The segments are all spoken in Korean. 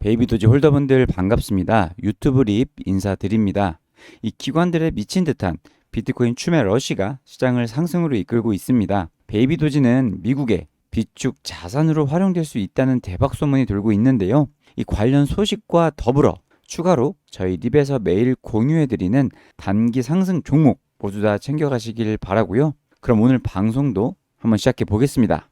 베이비도지 홀더분들 반갑습니다. 유튜브 립 인사드립니다. 이 기관들의 미친 듯한 비트코인 추매 러시가 시장을 상승으로 이끌고 있습니다. 베이비도지는 미국의 비축 자산으로 활용될 수 있다는 대박 소문이 돌고 있는데요. 이 관련 소식과 더불어 추가로 저희 립에서 매일 공유해드리는 단기 상승 종목 모두 다 챙겨가시길 바라고요. 그럼 오늘 방송도 한번 시작해 보겠습니다.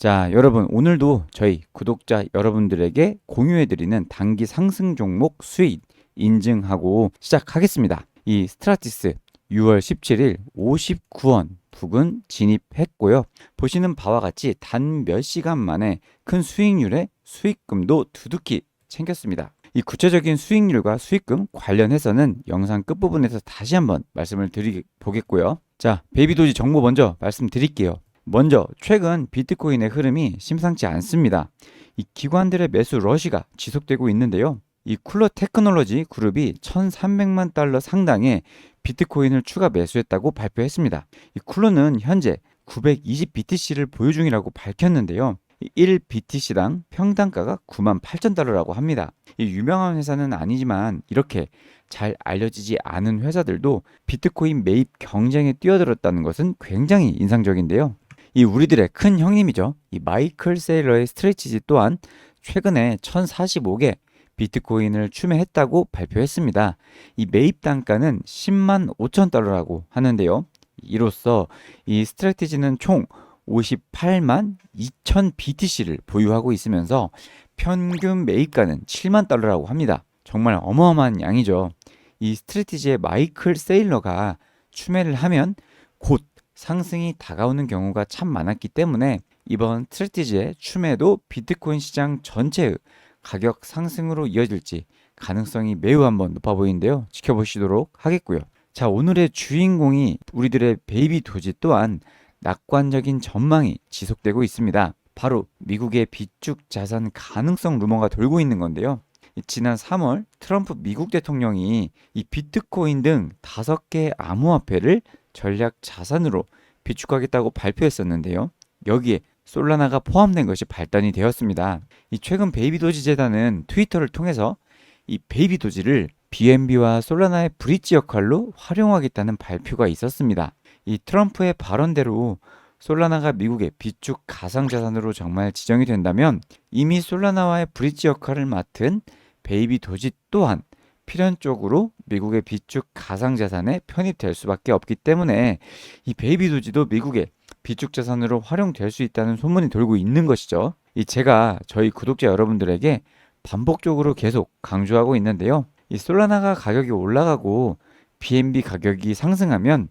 자, 여러분, 오늘도 저희 구독자 여러분들에게 공유해드리는 단기 상승 종목 수익 인증하고 시작하겠습니다. 이 스트라티스 6월 17일 59원 부근 진입했고요. 보시는 바와 같이 단 몇 시간 만에 큰 수익률에 수익금도 두둑히 챙겼습니다. 이 구체적인 수익률과 수익금 관련해서는 영상 끝부분에서 다시 한번 말씀을 드리 보겠고요. 자, 베이비도지 정보 먼저 말씀드릴게요. 먼저 최근 비트코인의 흐름이 심상치 않습니다. 이 기관들의 매수 러시가 지속되고 있는데요. 이 쿨러 테크놀로지 그룹이 1,300만 달러 상당의 비트코인을 추가 매수했다고 발표했습니다. 이 쿨러는 현재 920 BTC를 보유 중이라고 밝혔는데요. 1 BTC당 평단가가 9만 8천 달러라고 합니다. 이 유명한 회사는 아니지만 이렇게 잘 알려지지 않은 회사들도 비트코인 매입 경쟁에 뛰어들었다는 것은 굉장히 인상적인데요. 이 우리들의 큰 형님이죠. 이 마이클 세일러의 스트레치지 또한 최근에 1045개 비트코인을 추매했다고 발표했습니다. 이 매입 단가는 10만 5천 달러라고 하는데요. 이로써 이 스트레티지는 총 58만 2천 BTC를 보유하고 있으면서 평균 매입가는 7만 달러라고 합니다. 정말 어마어마한 양이죠. 이 스트레티지의 마이클 세일러가 추매를 하면 곧 상승이 다가오는 경우가 참 많았기 때문에 이번 스트레티지의 추매도 비트코인 시장 전체의 가격 상승으로 이어질지 가능성이 매우 한번 높아 보이는데요. 지켜보시도록 하겠고요. 자, 오늘의 주인공이 우리들의 베이비 도지 또한 낙관적인 전망이 지속되고 있습니다. 바로 미국의 비축 자산 가능성 루머가 돌고 있는 건데요. 지난 3월 트럼프 미국 대통령이 이 비트코인 등 다섯 개의 암호화폐를 전략 자산으로 비축하겠다고 발표했었는데요. 여기에 솔라나가 포함된 것이 발단이 되었습니다. 이 최근 베이비도지 재단은 트위터를 통해서 이 베이비도지를 BNB와 솔라나의 브릿지 역할로 활용하겠다는 발표가 있었습니다. 이 트럼프의 발언대로 솔라나가 미국의 비축 가상자산으로 정말 지정이 된다면 이미 솔라나와의 브릿지 역할을 맡은 베이비 도지 또한 필연적으로 미국의 비축 가상자산에 편입될 수밖에 없기 때문에 이 베이비 도지도 미국의 비축 자산으로 활용될 수 있다는 소문이 돌고 있는 것이죠. 이 제가 저희 구독자 여러분들에게 반복적으로 계속 강조하고 있는데요. 이 솔라나가 가격이 올라가고 BNB 가격이 상승하면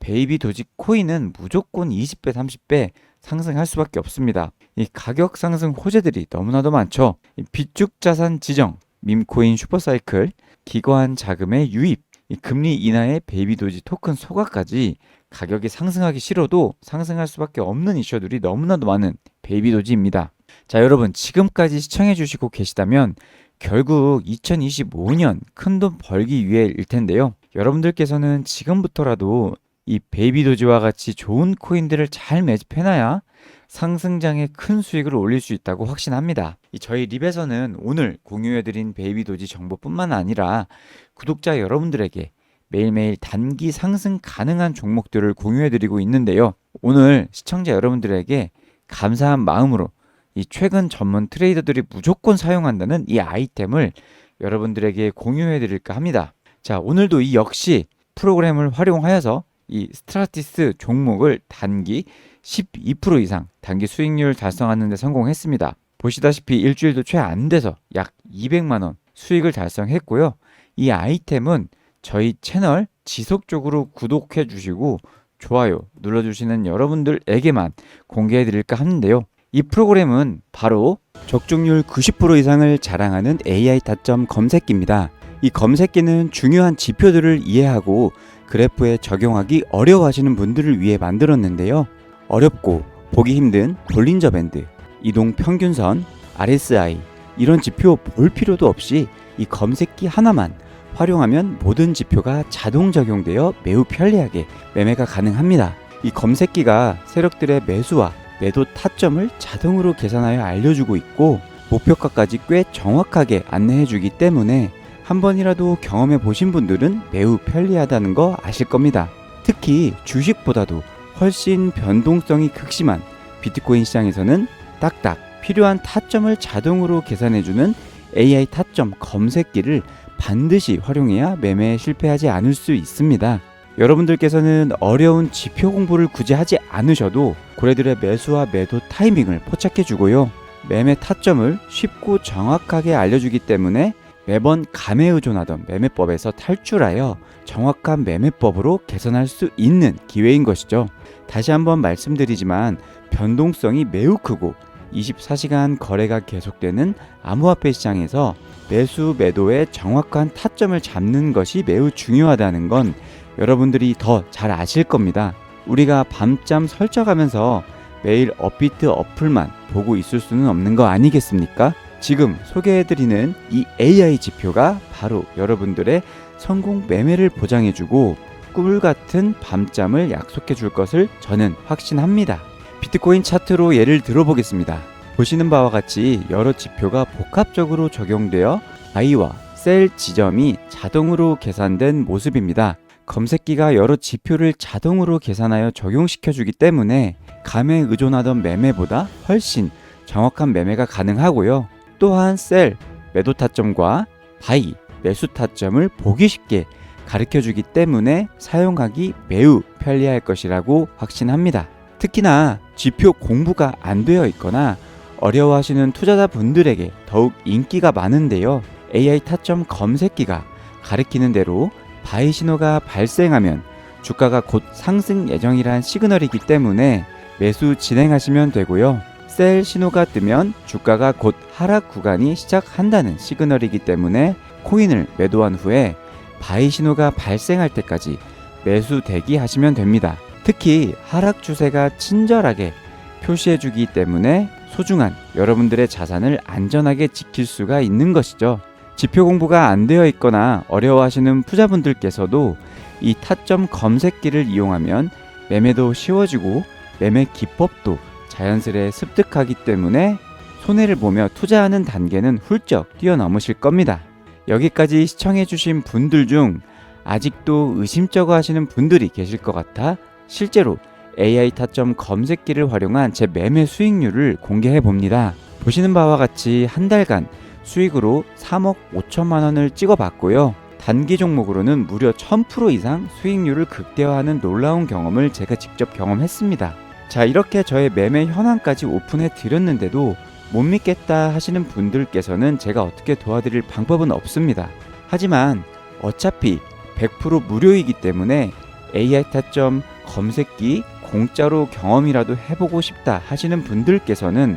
베이비 도지 코인은 무조건 20배, 30배 상승할 수밖에 없습니다. 이 가격 상승 호재들이 너무나도 많죠. 이 비축 자산 지정, 밈코인 슈퍼사이클, 기관 자금의 유입, 이 금리 인하의 베이비 도지 토큰 소가까지 가격이 상승하기 싫어도 상승할 수밖에 없는 이슈들이 너무나도 많은 베이비 도지입니다. 자, 여러분 지금까지 시청해 주시고 계시다면 결국 2025년 큰 돈 벌기 위해일 텐데요. 여러분들께서는 지금부터라도 이 베이비 도지와 같이 좋은 코인들을 잘 매집해놔야 상승장에 큰 수익을 올릴 수 있다고 확신합니다. 이 저희 립에서는 오늘 공유해드린 베이비 도지 정보뿐만 아니라 구독자 여러분들에게 매일매일 단기 상승 가능한 종목들을 공유해드리고 있는데요. 오늘 시청자 여러분들에게 감사한 마음으로 이 최근 전문 트레이더들이 무조건 사용한다는 이 아이템을 여러분들에게 공유해드릴까 합니다. 자, 오늘도 이 역시 프로그램을 활용하여서 이 스트라티스 종목을 단기 12% 이상 단기 수익률 달성하는 데 성공했습니다. 보시다시피 일주일도 채 안 돼서 약 200만 원 수익을 달성했고요. 이 아이템은 저희 채널 지속적으로 구독해 주시고 좋아요 눌러 주시는 여러분들에게만 공개해 드릴까 하는데요. 이 프로그램은 바로 적중률 90% 이상을 자랑하는 AI 타점 검색기입니다. 이 검색기는 중요한 지표들을 이해하고 그래프에 적용하기 어려워하시는 분들을 위해 만들었는데요. 어렵고 보기 힘든 볼린저 밴드, 이동 평균선, RSI 이런 지표 볼 필요도 없이 이 검색기 하나만 활용하면 모든 지표가 자동 적용되어 매우 편리하게 매매가 가능합니다. 이 검색기가 세력들의 매수와 매도 타점을 자동으로 계산하여 알려주고 있고 목표가까지 꽤 정확하게 안내해 주기 때문에 한 번이라도 경험해 보신 분들은 매우 편리하다는 거 아실 겁니다. 특히 주식보다도 훨씬 변동성이 극심한 비트코인 시장에서는 딱딱 필요한 타점을 자동으로 계산해주는 AI 타점 검색기를 반드시 활용해야 매매에 실패하지 않을 수 있습니다. 여러분들께서는 어려운 지표 공부를 굳이 하지 않으셔도 고래들의 매수와 매도 타이밍을 포착해 주고요. 매매 타점을 쉽고 정확하게 알려주기 때문에 매번 감에 의존하던 매매법에서 탈출하여 정확한 매매법으로 개선할 수 있는 기회인 것이죠. 다시 한번 말씀드리지만 변동성이 매우 크고 24시간 거래가 계속되는 암호화폐 시장에서 매수 매도의 정확한 타점을 잡는 것이 매우 중요하다는 건 여러분들이 더 잘 아실 겁니다. 우리가 밤잠 설쳐가면서 매일 업비트 어플만 보고 있을 수는 없는 거 아니겠습니까? 지금 소개해드리는 이 AI 지표가 바로 여러분들의 성공 매매를 보장해주고 꿀 같은 밤잠을 약속해 줄 것을 저는 확신합니다. 비트코인 차트로 예를 들어보겠습니다. 보시는 바와 같이 여러 지표가 복합적으로 적용되어 바이와 셀 지점이 자동으로 계산된 모습입니다. 검색기가 여러 지표를 자동으로 계산하여 적용시켜 주기 때문에 감에 의존하던 매매보다 훨씬 정확한 매매가 가능하고요. 또한 셀 매도 타점과 바이 매수 타점을 보기 쉽게 가르쳐 주기 때문에 사용하기 매우 편리할 것이라고 확신합니다. 특히나 지표 공부가 안 되어 있거나 어려워하시는 투자자 분들에게 더욱 인기가 많은데요. AI 타점 검색기가 가리키는 대로 바이 신호가 발생하면 주가가 곧 상승 예정이란 시그널이기 때문에 매수 진행하시면 되고요. 셀 신호가 뜨면 주가가 곧 하락 구간이 시작한다는 시그널이기 때문에 코인을 매도한 후에 바이 신호가 발생할 때까지 매수 대기하시면 됩니다. 특히 하락 추세가 친절하게 표시해 주기 때문에 소중한 여러분들의 자산을 안전하게 지킬 수가 있는 것이죠. 지표 공부가 안 되어 있거나 어려워하시는 투자분들께서도 이 타점 검색기를 이용하면 매매도 쉬워지고 매매 기법도 자연스레 습득하기 때문에 손해를 보며 투자하는 단계는 훌쩍 뛰어넘으실 겁니다. 여기까지 시청해주신 분들 중 아직도 의심쩍어 하시는 분들이 계실 것 같아 실제로 AI 타점 검색기를 활용한 제 매매 수익률을 공개해 봅니다. 보시는 바와 같이 한 달간 수익으로 3억 5천만 원을 찍어 봤고요. 단기 종목으로는 무려 1000% 이상 수익률을 극대화하는 놀라운 경험을 제가 직접 경험했습니다. 자, 이렇게 저의 매매 현황까지 오픈해 드렸는데도 못 믿겠다 하시는 분들께서는 제가 어떻게 도와드릴 방법은 없습니다. 하지만 어차피 100% 무료이기 때문에 AI 타점 검색기 공짜로 경험이라도 해보고 싶다 하시는 분들께서는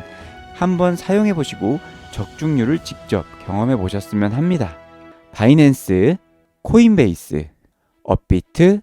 한번 사용해 보시고 적중률을 직접 경험해 보셨으면 합니다. 바이낸스, 코인베이스, 업비트,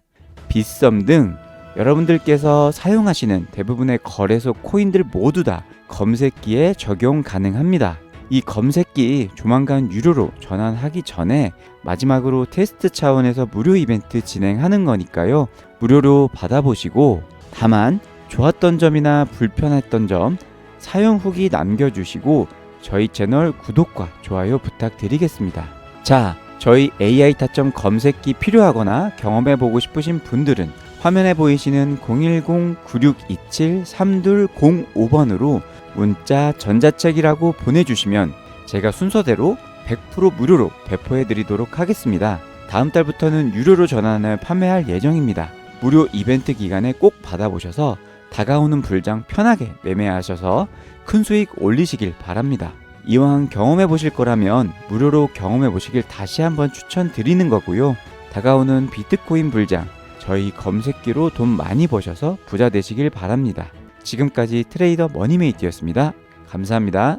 빗썸 등 여러분들께서 사용하시는 대부분의 거래소 코인들 모두 다 검색기에 적용 가능합니다. 이 검색기 조만간 유료로 전환하기 전에 마지막으로 테스트 차원에서 무료 이벤트 진행하는 거니까요. 무료로 받아보시고 다만 좋았던 점이나 불편했던 점 사용 후기 남겨주시고 저희 채널 구독과 좋아요 부탁드리겠습니다. 자, 저희 AI 타점 검색기 필요하거나 경험해보고 싶으신 분들은 화면에 보이시는 010-9627-3205번으로 문자 전자책이라고 보내주시면 제가 순서대로 100% 무료로 배포해 드리도록 하겠습니다. 다음 달부터는 유료로 전환을 판매할 예정입니다. 무료 이벤트 기간에 꼭 받아보셔서 다가오는 불장 편하게 매매하셔서 큰 수익 올리시길 바랍니다. 이왕 경험해 보실 거라면 무료로 경험해 보시길 다시 한번 추천드리는 거고요. 다가오는 비트코인 불장 저희 검색기로 돈 많이 버셔서 부자 되시길 바랍니다. 지금까지 트레이더 머니메이트였습니다. 감사합니다.